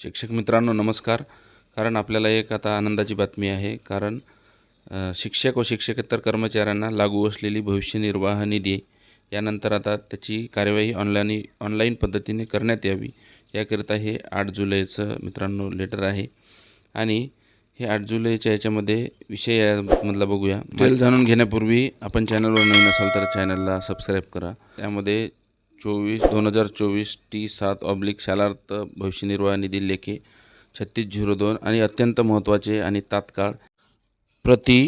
शिक्षक मित्रांनो नमस्कार. कारण आपल्याला एक आता आनंदाची बातमी आहे कारण शिक्षक व शिक्षकेतर कर्मचाऱ्यांना लागू असलेली भविष्य निर्वाह निधी यानंतर आता त्याची कार्यवाही ऑनलाईन ऑनलाईन पद्धतीने करण्यात यावी. याकरिता हे आठ जुलैचं मित्रांनो लेटर आहे. आणि हे आठ जुलैच्या याच्यामध्ये विषय यामधला बघूया. डिटेल जाणून घेण्यापूर्वी आपण चॅनलवर नवीन असाल तर चॅनलला सबस्क्राईब करा. त्यामध्ये चोवीस दोन हजार चोवीस टी सात ऑब्लिक शालार्थ भविष्य निर्वाह निधी लेखे छत्तीस झिरो दोन आणि अत्यंत महत्त्वाचे आणि तात्काळ प्रति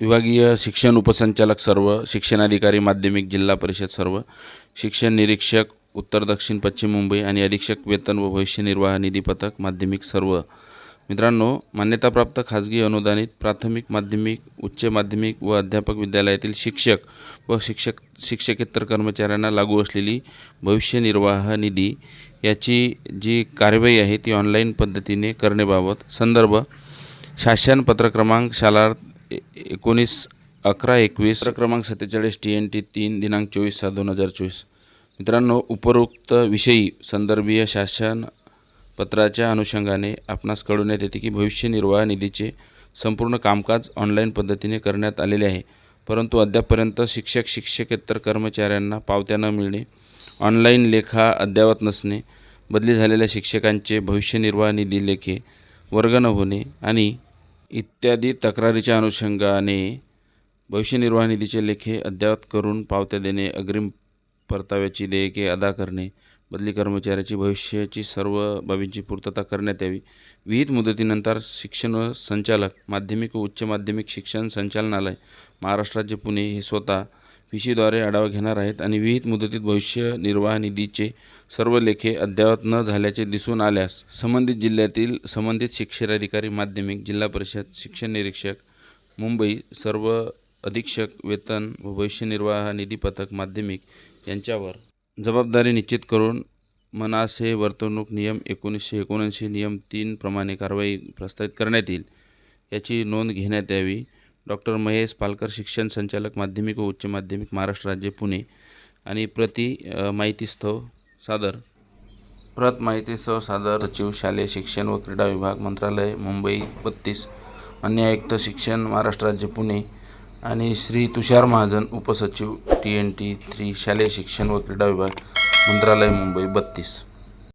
विभागीय शिक्षण उपसंचालक सर्व शिक्षणाधिकारी माध्यमिक जिल्हा परिषद सर्व शिक्षण निरीक्षक उत्तर दक्षिण पश्चिम मुंबई आणि अधीक्षक वेतन व भविष्य निर्वाह निधी पथक माध्यमिक सर्व. मित्रांनो मान्यताप्राप्त खाजगी अनुदानित प्राथमिक माध्यमिक उच्च माध्यमिक व अध्यापक विद्यालयातील शिक्षक व शिक्षक शिक्षकेतर कर्मचाऱ्यांना लागू असलेली भविष्य निर्वाह निधी याची जी कारवाई आहे ती ऑनलाईन पद्धतीने करण्याबाबत संदर्भ शासन पत्र क्रमांक शालार्थ ए- एकोणीस अकरा एकवीस क्रमांक सत्तेचाळीस टी एन टी तीन दिनांक चोवीस सात दोन हजार चोवीस. मित्रांनो उपरोक्त विषयी संदर्भीय शासन पत्राच्या अनुषंगाने आपणास कळवण्यात येते की भविष्य निर्वाह निधीचे संपूर्ण कामकाज ऑनलाईन पद्धतीने करण्यात आलेले आहे. परंतु अद्यापपर्यंत शिक्षक शिक्षकेतर कर्मचाऱ्यांना पावत्या न मिळणे ऑनलाईन लेखा अद्ययावत नसणे बदली झालेल्या शिक्षकांचे भविष्य निर्वाह निधी लेखे वर्ग न होणे आणि इत्यादी तक्रारीच्या अनुषंगाने भविष्य निर्वाह निधीचे लेखे अद्ययावत करून पावत्या देणे अग्रिम परताव्याची देयके अदा करणे बदली कर्मचाऱ्याची भविष्याची सर्व बाबींची पूर्तता करण्यात यावी. विहित मुदतीनंतर शिक्षण व संचालक माध्यमिक व उच्च माध्यमिक शिक्षण संचालनालय महाराष्ट्र राज्य पुणे हे स्वतः पीशीद्वारे आढावा घेणार आहेत आणि विहित मुदतीत भविष्य निर्वाह निधीचे सर्व लेखे अद्ययावत न झाल्याचे दिसून आल्यास संबंधित जिल्ह्यातील संबंधित शिक्षणाधिकारी माध्यमिक जिल्हा परिषद शिक्षण निरीक्षक मुंबई सर्व अधीक्षक वेतन व भविष्य निर्वाह निधी पथक माध्यमिक यांच्यावर जबाबदारी निश्चित करून मनासे वर्तवणूक नियम एकोणीसशे एकोणऐंशी नियम तीनप्रमाणे कारवाई प्रस्तावित करण्यात येईल. याची नोंद घेण्यात यावी. डॉक्टर महेश पालकर शिक्षण संचालक माध्यमिक व उच्च माध्यमिक महाराष्ट्र राज्य पुणे. आणि प्रति माहितीस्तव सादर. प्रत माहितीस्तव सादर सचिव शालेय शिक्षण व क्रीडा विभाग मंत्रालय मुंबई बत्तीस. अन्य आयुक्त शिक्षण महाराष्ट्र राज्य पुणे. आणि श्री तुषार महाजन उपसचिव टी एन टी थ्री शालेय शिक्षण व क्रीडा विभाग मंत्रालय मुंबई बत्तीस.